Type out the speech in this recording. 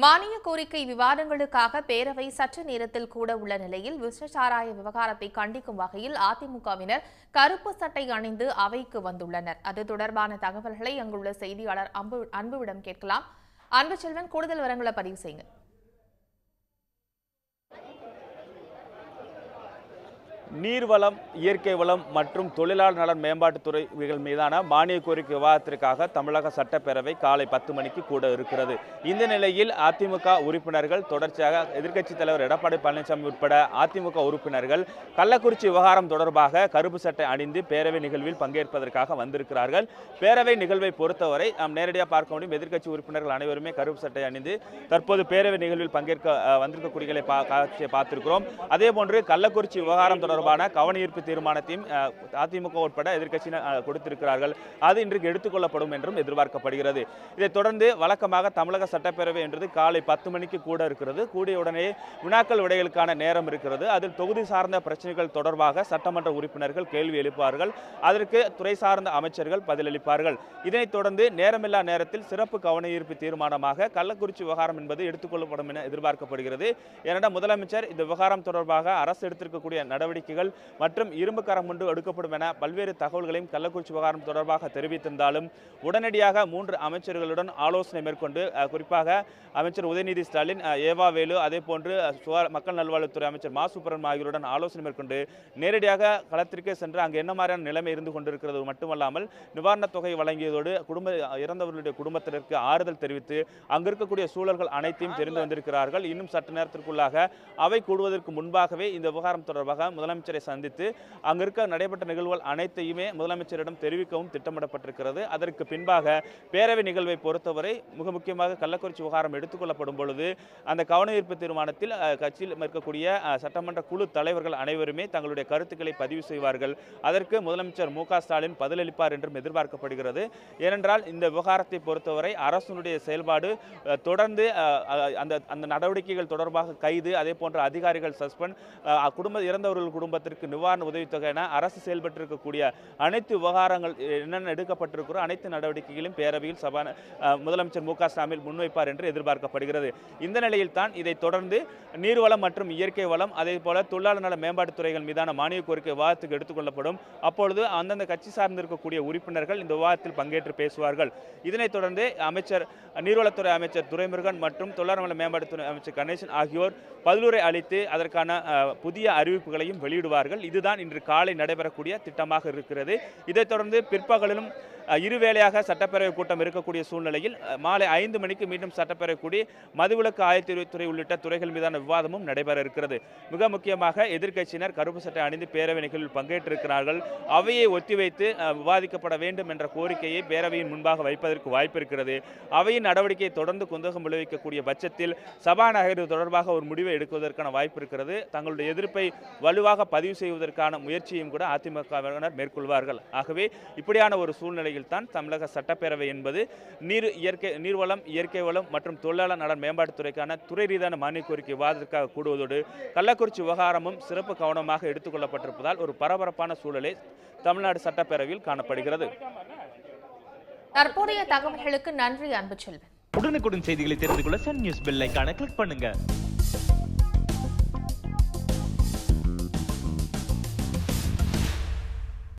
மானிய கோரிக்கை விவாதங்களுக்காக பேரவை சற்று நேரத்தில் கூட உள்ள நிலையில் விஷசாராய விவகாரத்தை கண்டிக்கும் வகையில் அதிமுகவினர் கருப்பு சட்டை அணிந்து அவைக்கு வந்துள்ளனர். அது தொடர்பான தகவல்களை அங்குள்ள செய்தியாளர் அன்பு அன்புவிடம் கேட்கலாம். அன்பு செல்வன் கூடுதல் விவரங்களை பதிவு செய்யுங்க நீர்வளம் இயற்கை வளம் மற்றும் தொழிலாளர் நலன் மேம்பாட்டுத் துறைகள் மீதான மானிய கோரிக்கை விவாதத்திற்காக தமிழக சட்டப்பேரவை காலை பத்து மணிக்கு கூட இருக்கிறது. இந்த நிலையில் அதிமுக உறுப்பினர்கள் தொடர்ச்சியாக எதிர்க்கட்சித் தலைவர் எடப்பாடி பழனிசாமி உட்பட அதிமுக உறுப்பினர்கள் கள்ளக்குறிச்சி விவகாரம் தொடர்பாக கருப்பு சட்டை அணிந்து பேரவை நிகழ்வில் பங்கேற்பதற்காக வந்திருக்கிறார்கள். பேரவை நிகழ்வை பொறுத்தவரை நாம் நேரடியாக பார்க்க முடியும். எதிர்க்கட்சி உறுப்பினர்கள் அனைவருமே கருப்பு சட்டை அணிந்து தற்போது பேரவை நிகழ்வில் பங்கேற்க அஹ், வந்திருக்கக்கூடியகளை காட்சியை பார்த்திருக்கிறோம். அதே போன்று கள்ளக்குறிச்சி விவகாரம் தொடர்பான கவனஈர்ப்பு தீர்மானத்தையும் அதிமுக உட்பட எதிர்க்கட்சியினர் கொடுத்திருக்கிறார்கள். அது இன்றைக்கு எடுத்துக்கொள்ளப்படும் என்றும் எதிர்பார்க்கப்படுகிறது. இதைத் தொடர்ந்து வழக்கமாக தமிழக சட்டப்பேரவை என்றது காலை பத்து மணிக்கு கூட இருக்கிறது. கூடிய உடனே வினாக்கள் விடைகளுக்கான நேரம் இருக்கிறது. அதில் தொகுதி சார்ந்த பிரச்சனைகள் தொடர்பாக சட்டமன்ற உறுப்பினர்கள் கேள்வி எழுப்பார்கள். அதற்கு துறை சார்ந்த அமைச்சர்கள் பதிலளிப்பார்கள். இதனைத் தொடர்ந்து நேரமில்லா நேரத்தில் சிறப்பு கவனஈர்ப்பு தீர்மானமாக கள்ளக்குறிச்சி விவகாரம் என்பது எடுத்துக்கொள்ளப்படும் என எதிர்பார்க்கப்படுகிறது. ஏனென்றால் முதலமைச்சர் இந்த விவகாரம் தொடர்பாக அரசு எடுத்திருக்கக்கூடிய நடவடிக்கை துப்பாக்கிகள் மற்றும் இரும்பு கரம் கொண்டு எடுக்கப்படும் என பல்வேறு தகவல்களையும் கள்ளக்குறிச்சி விவகாரம் தொடர்பாக தெரிவித்திருந்தாலும் உடனடியாக மூன்று அமைச்சர்களுடன் ஆலோசனை மேற்கொண்டு குறிப்பாக அமைச்சர் உதயநிதி ஸ்டாலின் ஏவா வேலு அதே போன்று மக்கள் நல்வாழ்வுத்துறை அமைச்சர் மா சுப்பிரமணியம் ஆகியோருடன் ஆலோசனை மேற்கொண்டு நேரடியாக களத்திற்கே சென்று அங்கு என்ன மாதிரியான நிலைமை இருந்து கொண்டிருக்கிறது மட்டுமல்லாமல் நிவாரணத் தொகை வழங்கியதோடு குடும்ப இறந்தவர்களுடைய குடும்பத்தினருக்கு ஆறுதல் தெரிவித்து அங்கு இருக்கக்கூடிய சூழல்கள் அனைத்தையும் தெரிந்து வந்திருக்கிறார்கள். இன்னும் சற்று நேரத்திற்குள்ளாக அவை கூடுவதற்கு முன்பாகவே இந்த விவகாரம் தொடர்பாக முதலமைச்சர் சந்தித்து அங்கு இருக்க நடைபெற்ற நிகழ்வுகள் அனைத்தையுமே முதலமைச்சரிடம் தெரிவிக்கவும் திட்டமிடப்பட்டிருக்கிறது. அதற்கு பின்பாக பேரவை நிகழ்வை பொறுத்தவரை மிக முக்கியமாக கள்ளக்குறிச்சி விவகாரம் எடுத்துக்கொள்ளப்படும் பொழுது அந்த கவனஈர்ப்பு தீர்மானத்தில் கட்சியில் இருக்கக்கூடிய சட்டமன்ற குழு தலைவர்கள் அனைவருமே தங்களுடைய கருத்துக்களை பதிவு செய்வார்கள். அதற்கு முதலமைச்சர் மு ஸ்டாலின் பதிலளிப்பார் என்றும் எதிர்பார்க்கப்படுகிறது. ஏனென்றால் இந்த விவகாரத்தை பொறுத்தவரை அரசனுடைய செயல்பாடு தொடர்ந்து அந்த அந்த நடவடிக்கைகள் தொடர்பாக கைது அதே போன்ற அதிகாரிகள் சஸ்பெண்ட் குடும்ப இறந்தவர்கள் குடும்பத்திற்கு நிவாரண உதவித்தொகை என அரசு செயல்பட்டிருக்கக்கூடிய அனைத்து விவகாரங்கள் என்னென்ன எடுக்கப்பட்டிருக்கிறோ அனைத்து நடவடிக்கைகளையும் பேரவையில் சபா முதலமைச்சர் மு க ஸ்டாலின் முன்வைப்பார் என்று எதிர்பார்க்கப்படுகிறது. இந்த நிலையில் தான் இதை தொடர்ந்து நீர்வளம் மற்றும் இயற்கை வளம் அதே போல தொழிலாளர் நல மேம்பாட்டுத் துறைகள் மீதான மானிய கோரிக்கை விவாதத்துக்கு எடுத்துக்கொள்ளப்படும். அப்பொழுது அந்தந்த கட்சி சார்ந்திருக்கக்கூடிய உறுப்பினர்கள் இந்த விவாதத்தில் பங்கேற்று பேசுவார்கள். இதனைத் தொடர்ந்து அமைச்சர் நீர்வளத்துறை அமைச்சர் துரைமுருகன் மற்றும் தொழிலாளர் நல மேம்பாட்டுத்துறை அமைச்சர் கணேசன் ஆகியோர் பதிலுரை அளித்து அதற்கான புதிய அறிவிப்புகளையும் வெளியிடுவார்கள். இதுதான் இன்று காலை நடைபெறக்கூடிய திட்டமாக இருக்கிறது. இதைத் தொடர்ந்து பிற்பகலிலும் இருவேளையாக சட்டப்பேரவை கூட்டம் இருக்கக்கூடிய சூழ்நிலையில் மாலை ஐந்து மணிக்கு மீண்டும் சட்டப்பேரவை கூடி மதுவிலக்கு ஆயத்தீர்வுத்துறை உள்ளிட்ட துறைகள் மீதான விவாதமும் நடைபெற இருக்கிறது. மிக முக்கியமாக எதிர்க்கட்சியினர் கருப்பு சட்டை அணிந்து பேரவை நிகழ்வில் பங்கேற்றிருக்கிறார்கள். அவையை ஒத்திவைத்து விவாதிக்கப்பட வேண்டும் என்ற கோரிக்கையை பேரவையின் முன்பாக வைப்பதற்கு வாய்ப்பு இருக்கிறது. அவையின் நடவடிக்கையை தொடர்ந்து குந்தகம் விளைவிக்கக்கூடிய பட்சத்தில் சபாநாயகர் தொடர்பாக ஒரு முடிவை எடுக்குவதற்கான வாய்ப்பு இருக்கிறது. தங்களுடைய எதிர்ப்பை வலுவாக பதிவு செய்வதற்கான முயற்சியும் கூட அதிமுகவினர் மேற்கொள்வார்கள். ஆகவே இப்படியான ஒரு சூழ்நிலை சூழ்நிலையில் தான் தமிழக சட்டப்பேரவை என்பது நீர் இயற்கை நீர்வளம் இயற்கை வளம் மற்றும் தொழிலாளர் நலன் மேம்பாட்டுத்துறைக்கான துறை ரீதியான மானிய கோரிக்கை விவாதத்திற்காக கூடுவதோடு கள்ளக்குறிச்சி விவகாரமும் சிறப்பு கவனமாக எடுத்துக்கொள்ளப்பட்டிருப்பதால் ஒரு பரபரப்பான சூழலை தமிழ்நாடு சட்டப்பேரவையில் காணப்படுகிறது. தற்போதைய தகவல்களுக்கு நன்றி அன்பு செல்வன். உடனுக்குடன் செய்திகளை தெரிந்து கொள்ள சன் நியூஸ் பெல் ஐகானை கிளிக் பண்ணுங்க.